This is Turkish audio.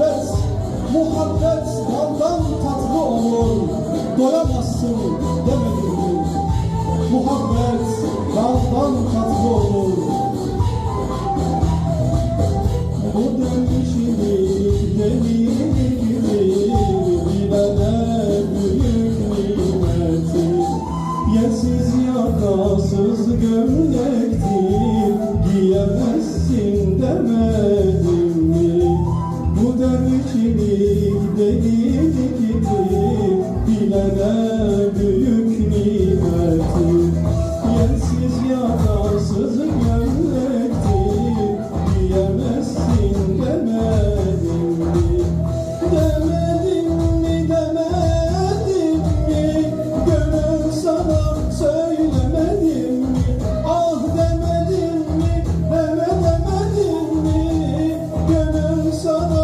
muhabbet, muhabbet kandan tatlı olur, doyamazsın demedim mi? Muhabbet kandan tatlı olur. Bu dönüşümün demiri bilene büyük nimeti, yersiz yakasız gömlektir. Dönüşümü delilik gibi bilene büyük nimeti Yersiz yakasız Diyemezsin demedim mi? Demedim mi demedim mi? Gönül sana söylemedim mi? Ah demedim mi? Deme demedim mi? Gönül sana